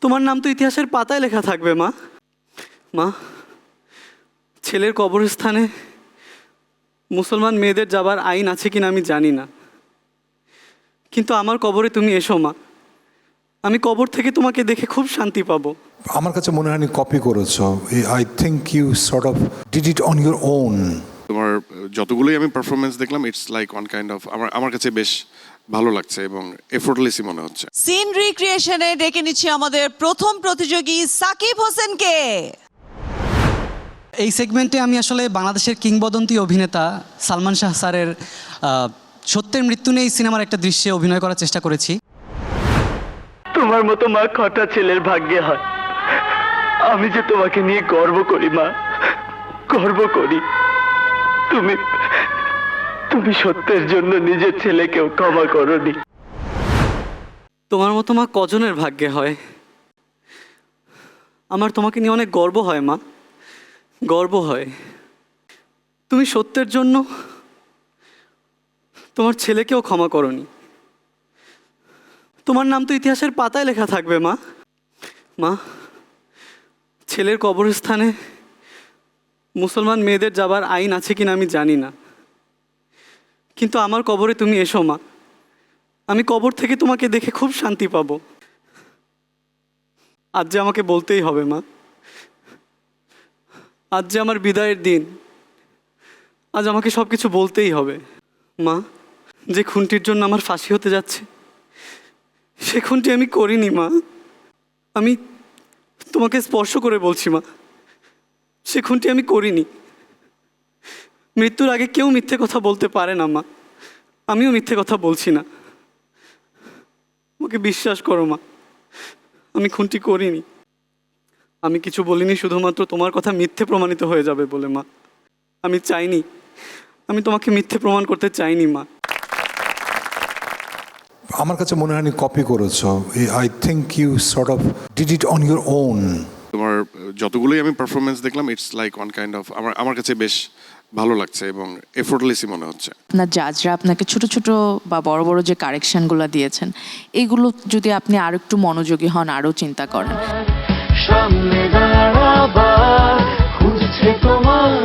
তোমার নাম তো ইতিহাসের পাতায় লেখা থাকবে, মা। মা, ছেলের কবরস্থানে মুসলমান মেয়েদের যাবার আইন আছে কিনা আমি জানি না। কিন্তু আমার কবরে তুমি এসো, মা। আমি কবর থেকে তোমাকে দেখে খুব শান্তি পাবো। আমার কাছে মনে হয়নি কপি করেছ। I think you sort of did it on your own তোমার যতগুলোই আমি পারফরমেন্স দেখলাম it's like one kind of আমার আমার কাছে বেশ ভালো লাগছে এবং এফোর্টলেসই মনে হচ্ছে। সিন রিক্রিয়েশনে ডেকে নিচ্ছি আমাদের প্রথম প্রতিযোগী সাকিব হোসেনকে। এই সেগমেন্টে আমি আসলে বাংলাদেশের কিংবদন্তি অভিনেতা সালমান শাহ স্যারের আহ, সত্যের মৃত্যু নিয়ে এই সিনেমার একটা দৃশ্যে অভিনয় করার চেষ্টা করেছি। তোমার মতো মা খটা ছেলের ভাগ্যে হয়। আমি যে তোমাকে নিয়ে গর্ব করি মা গর্ব করি। তুমি তুমি সত্যের জন্য নিজের ছেলেকেও ক্ষমা করনি। তোমার মতো মা কজনের ভাগ্যে হয়? আমার তোমাকে নিয়ে অনেক গর্ব হয়, মা। গর্ব হয়। তুমি সত্যের জন্য তোমার ছেলেকেও ক্ষমা করনি। তোমার নাম তো ইতিহাসের পাতায় লেখা থাকবে, মা। মা, ছেলের কবরস্থানে মুসলমান মেয়েদের যাবার আইন আছে কিনা আমি জানি না। কিন্তু আমার কবরে তুমি এসো, মা। আমি কবর থেকে তোমাকে দেখে খুব শান্তি পাবো। আজ যে আমাকে বলতেই হবে, মা। আজ যে আমার বিদায়ের দিন, আজ আমাকে সব কিছু বলতেই হবে। মা, যে খুনটির জন্য আমার ফাঁসি হতে যাচ্ছে, সে খুনটি আমি করিনি, মা। আমি তোমাকে স্পর্শ করে বলছি, মা। সে খুনটি আমি করিনি। মৃত্যুর আগে কেউ মিথ্যে কথা বলতে পারে না, মা। আমিও মিথ্যে কথা বলছি না। আমাকে বিশ্বাস করো, মা। আমি খুনটি করিনি। আমি কিছু বলিনি, শুধুমাত্র তোমার কথা মিথ্যে প্রমাণিত হয়ে যাবে বলে, মা। আমি চাইনি। আমি তোমাকে মিথ্যে প্রমাণ করতে চাইনি, মা। আমার কাছে মনে হয়নি কপি করেছ। I think you sort of did it on your own তোমার যতগুলোই আমি পারফরমেন্স দেখলাম it's like one kind of আমার আমার কাছে বেশ ভালো লাগছে এবং এফোর্টলেসই মনে হচ্ছে। না জাজরা আপনাকে ছোট ছোট বা বড় বড় যে কারেকশনগুলো দিয়েছেন এগুলো যদি আপনি আর একটু মনোযোগী হন আরও চিন্তা করেন। সামনে দাঁড়াবার খুঁজছে তোমার